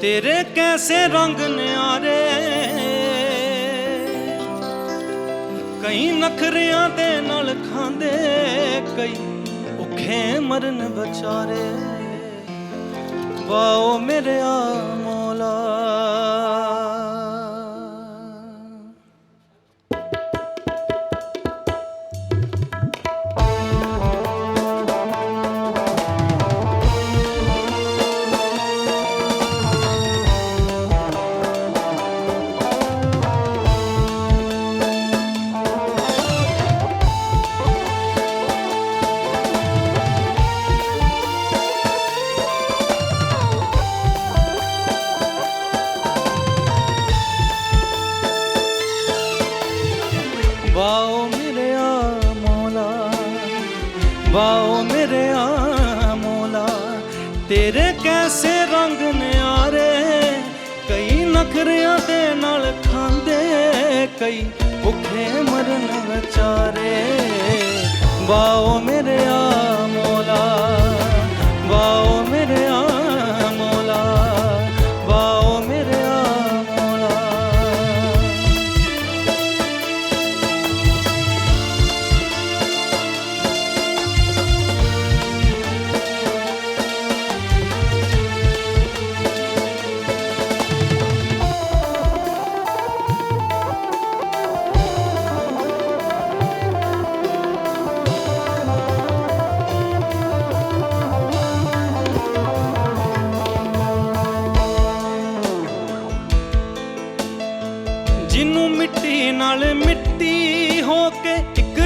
ਤੇਰੇ ਕੈਸੇ ਰੰਗ ਨਿਆਰੇ? ਕਈ ਨਖਰਿਆਂ ਦੇ ਨਾਲ ਖਾਂਦੇ, ਕਈ ਭੁੱਖੇ ਮਰਨ ਵਿਚਾਰੇ। ਵਾਓ ਮੇਰੇ ਆ ਵਾਓ ਮੇਰੇ ਆ ਮੌਲਾ ਵਾਓ ਮੇਰੇ ਆ ਮੌਲਾ ਤੇਰੇ ਕੈਸੇ ਰੰਗ ਨਿਆਰੇ ਕਈ ਨਖਰਿਆਂ ਦੇ ਨਾਲ ਖਾਂਦੇ ਕਈ ਭੁੱਖੇ ਮਰਨ ਵਿਚਾਰੇ ਵਾਓ ਮੇਰੇ ਆ ਮੌਲਾ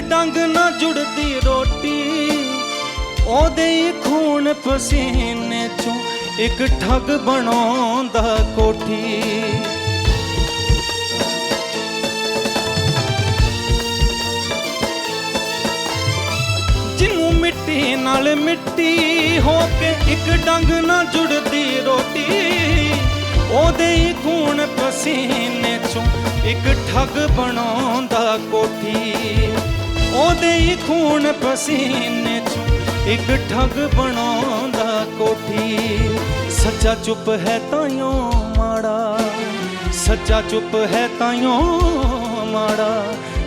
ਡੰਗ ਨਾ ਜੁੜਦੀ ਰੋਟੀ। ਉਹਦੇ ਹੀ ਖੂਨ ਪਸੀਨੇ ਚੋਂ ਇੱਕ ਠੱਗ ਬਣਾਉਂਦਾ ਕੋਠੀ। ਜਿਹਨੂੰ ਮਿੱਟੀ ਨਾਲ ਮਿੱਟੀ ਹੋ ਕੇ ਇੱਕ ਡੰਗ ਨਾ ਜੁੜਦੀ ਰੋਟੀ। ਉਹਦੇ ਹੀ ਖੂਨ ਪਸੀਨੇ ਚੋਂ ਇੱਕ ਠੱਗ ਬਣਾਉਂਦਾ ਕੋਠੀ। ਉਹਦੇ ਹੀ ਖੂਨ ਪਸੀਨੇ ਚੋਂ ਇੱਕ ਠੱਗ ਬਣਾਉਂਦਾ ਕੋਠੀ। ਸੱਚਾ ਚੁੱਪ ਹੈ ਤਾਈਓ ਮਾੜਾ, ਸੱਚਾ ਚੁੱਪ ਹੈ ਤਾਈਓ ਮਾੜਾ,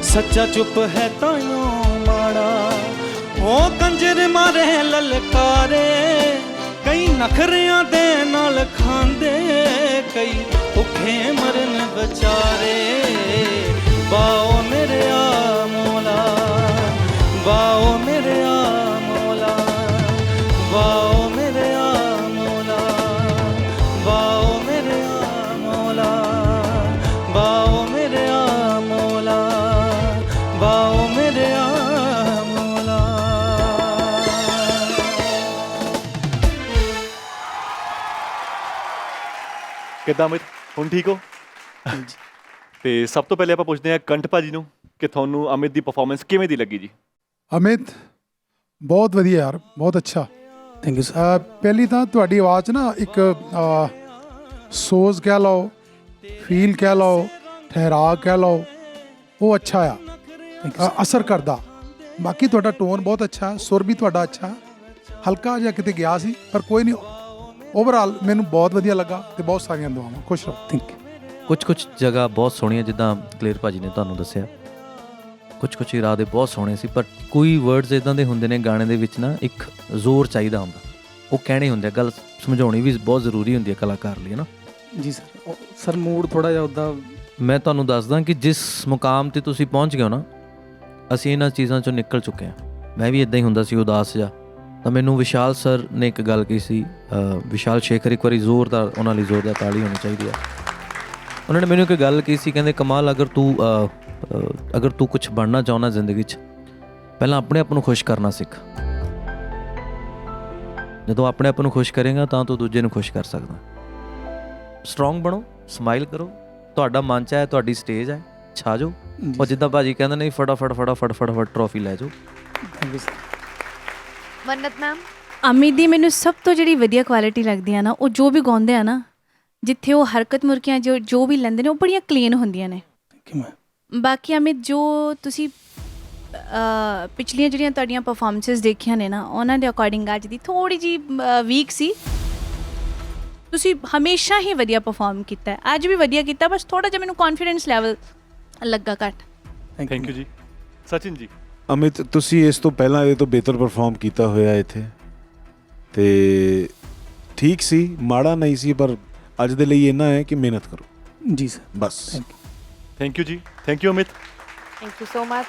ਸੱਚਾ ਚੁੱਪ ਹੈ ਤਾਈਓ ਮਾੜਾ। ਉਹ ਕੰਜਰ ਮਾਰੇ ਲਲਕਾਰੇ, ਕਈ ਨਖਰਿਆਂ ਦੇ ਨਾਲ ਖਾਂਦੇ, ਕਈ ਭੁੱਖੇ ਮਰਨ ਵਿਚਾਰੇ। ਬਾਓ ਮੇਰੇ ਕਿੱਦਾਂ ਅਮਿਤ? ਹੁਣ ਠੀਕ ਹੋ? ਤੇ ਸਭ ਤੋਂ ਪਹਿਲੇ ਆਪਾਂ ਪੁੱਛਦੇ ਹਾਂ ਕੰਠ ਭਾਜੀ ਨੂੰ ਕਿ ਤੁਹਾਨੂੰ ਅਮਿਤ ਦੀ ਪਰਫਾਰਮੈਂਸ ਕਿਵੇਂ ਦੀ ਲੱਗੀ ਜੀ? ਅਮਿਤ ਬਹੁਤ ਵਧੀਆ ਯਾਰ ਬਹੁਤ ਅੱਛਾ। ਥੈਂਕ ਯੂ ਅਹ ਪਹਿਲੀ ਤਾਂ ਤੁਹਾਡੀ ਆਵਾਜ਼ 'ਚ ਨਾ ਇੱਕ ਸੋਜ਼ ਕਹਿ ਲਓ ਫੀਲ ਕਹਿ ਲਓ ਠਹਿਰਾਅ ਕਹਿ ਲਓ ਉਹ ਅੱਛਾ ਆ। ਅਸਰ ਕਰਦਾ। ਬਾਕੀ ਤੁਹਾਡਾ ਟੋਨ ਬਹੁਤ ਅੱਛਾ ਸੁਰ ਵੀ ਤੁਹਾਡਾ ਅੱਛਾ। ਹਲਕਾ ਜਿਹਾ ਕਿਤੇ ਗਿਆ ਸੀ ਪਰ ਕੋਈ ਨਹੀਂ ਓਵਰਆਲ ਮੈਨੂੰ ਬਹੁਤ ਵਧੀਆ ਲੱਗਾ ਤੇ ਬਹੁਤ ਸਾਰੀਆਂ ਦੁਆਵਾਂ। ਖੁਸ਼ ਰਹੋ। ਥੈਂਕ ਯੂ ਕੁਝ ਕੁਝ ਜਗ੍ਹਾ ਬਹੁਤ ਸੋਹਣੀਆਂ ਜਿੱਦਾਂ ਕਲੀਅਰ ਭਾਜੀ ਨੇ ਤੁਹਾਨੂੰ ਦੱਸਿਆ। ਕੁਝ ਕੁਝ ਇਰਾਦੇ ਬਹੁਤ ਸੋਹਣੇ ਸੀ ਪਰ ਕੋਈ ਵਰਡਸ ਇਦਾਂ ਦੇ ਹੁੰਦੇ ਨੇ ਗਾਣੇ ਦੇ ਵਿੱਚ ਨਾ ਇੱਕ ਜ਼ੋਰ ਚਾਹੀਦਾ ਹੁੰਦਾ। ਉਹ ਕਹਿਣੇ ਹੁੰਦੇ ਆ ਗੱਲ ਸਮਝਾਉਣੀ ਵੀ ਬਹੁਤ ਜ਼ਰੂਰੀ ਹੁੰਦੀ ਹੈ ਕਲਾਕਾਰ ਲਈ ਨਾ? ਜੀ ਸਰ ਸਰ ਮੂਡ ਥੋੜਾ ਜਿਹਾ ਉਦਾਂ ਮੈਂ ਤੁਹਾਨੂੰ ਦੱਸਦਾ ਕਿ ਜਿਸ ਮੁਕਾਮ ਤੇ ਤੁਸੀਂ ਪਹੁੰਚ ਗਏ ਹੋ ਨਾ ਅਸੀਂ ਇਹਨਾਂ ਚੀਜ਼ਾਂ ਚੋਂ ਨਿਕਲ ਚੁੱਕੇ ਹਾਂ। ਮੈਂ ਵੀ ਇਦਾਂ ਹੀ ਹੁੰਦਾ ਸੀ ਉਦਾਸ ਜਿਹਾ। ਤਾਂ ਮੈਨੂੰ ਵਿਸ਼ਾਲ ਸਰ ਨੇ ਇੱਕ ਗੱਲ ਕਹੀ ਸੀ ਵਿਸ਼ਾਲ ਸ਼ੇਖਰ ਇੱਕ ਵਾਰੀ ਜ਼ੋਰਦਾਰ ਉਹਨਾਂ ਲਈ ਜ਼ੋਰਦਾਰ ਤਾੜੀ ਹੋਣੀ ਚਾਹੀਦੀ ਹੈ ਉਹਨਾਂ ਨੇ ਮੈਨੂੰ ਇੱਕ ਗੱਲ ਕਹੀ ਸੀ ਕਹਿੰਦੇ ਕਮਾਲ ਅਗਰ ਤੂੰ ਅਗਰ ਤੂੰ ਕੁਝ ਬਣਨਾ ਚਾਹੁੰਦਾ ਜ਼ਿੰਦਗੀ 'ਚ ਪਹਿਲਾਂ ਆਪਣੇ ਆਪ ਨੂੰ ਖੁਸ਼ ਕਰਨਾ ਸਿੱਖ। ਜਦੋਂ ਆਪਣੇ ਆਪ ਨੂੰ ਖੁਸ਼ ਕਰੇਗਾ ਤਾਂ ਤੂੰ ਦੂਜੇ ਨੂੰ ਖੁਸ਼ ਕਰ ਸਕਦਾ। ਸਟਰੋਂਗ ਬਣੋ ਸਮਾਈਲ ਕਰੋ ਤੁਹਾਡਾ ਮੰਚ ਹੈ ਤੁਹਾਡੀ ਸਟੇਜ ਹੈ ਛਾ ਜਾਓ ਉਹ ਜਿੱਦਾਂ ਭਾਜੀ ਕਹਿੰਦੇ ਨੇ ਫਟਾਫਟ ਫਟਾਫਟ ਫਟਾਫਟ ਟਰੋਫੀ ਲੈ ਜਾਓ। Thank you sir Mannat ma'am? Amit ਦੀ ਮੈਨੂੰ ਸਭ ਤੋਂ ਜਿਹੜੀ ਵਧੀਆ ਕੁਆਲਿਟੀ ਲੱਗਦੀ ਆ ਨਾ ਉਹ ਜੋ ਵੀ ਗਾਉਂਦੇ ਆ ਨਾ ਜਿੱਥੇ ਉਹ ਹਰਕਤ ਮੁਰਕੀਆਂ ਜੋ ਜੋ ਵੀ ਲੈਂਦੇ ਨੇ ਉਹ ਬੜੀਆਂ ਕਲੀਨ ਹੁੰਦੀਆਂ ਨੇ। ਥੈਂਕ ਯੂ ਮੈਮ ਬਾਕੀ ਅਮਿਤ ਜੋ ਤੁਸੀਂ ਅ, ਪਿਛਲੀਆਂ ਜਿਹੜੀਆਂ ਤੁਹਾਡੀਆਂ ਪਰਫਾਰਮੈਂਸਸ ਦੇਖੀਆਂ ਨੇ ਨਾ ਉਹਨਾਂ ਦੇ ਅਕੋਰਡਿੰਗ ਅੱਜ ਦੀ ਥੋੜੀ ਜੀ ਵੀਕ ਸੀ। ਤੁਸੀਂ ਹਮੇਸ਼ਾ ਹੀ ਵਧੀਆ ਪਰਫਾਰਮ ਕੀਤਾ ਹੈ। ਅੱਜ ਵੀ ਵਧੀਆ ਕੀਤਾ ਬਸ ਥੋੜਾ ਜਿਹਾ ਮੈਨੂੰ ਕੌਨਫੀਡੈਂਸ ਲੈਵਲ ਲੱਗਾ ਘੱਟ। ਥੈਂਕ ਯੂ ਜੀ। ਸਚਿਨ ਜੀ। ਅਮਿਤ ਤੁਸੀਂ ਇਸ ਤੋਂ ਪਹਿਲਾਂ ਇਹ ਤੋਂ ਬਿਹਤਰ ਪਰਫਾਰਮ ਕੀਤਾ ਹੋਇਆ ਇੱਥੇ। ਤੇ ਠੀਕ ਸੀ ਮਾੜਾ ਨਹੀਂ ਸੀ ਪਰ ਅੱਜ ਦੇ ਲਈ ਇੰਨਾ ਹੈ ਕਿ ਮਿਹਨਤ ਕਰੋ। ਜੀ ਸਰ। ਬਸ। ਥੈਂਕ ਯੂ ਥੈਂਕ ਯੂ ਜੀ। Thank you Amit thank you so much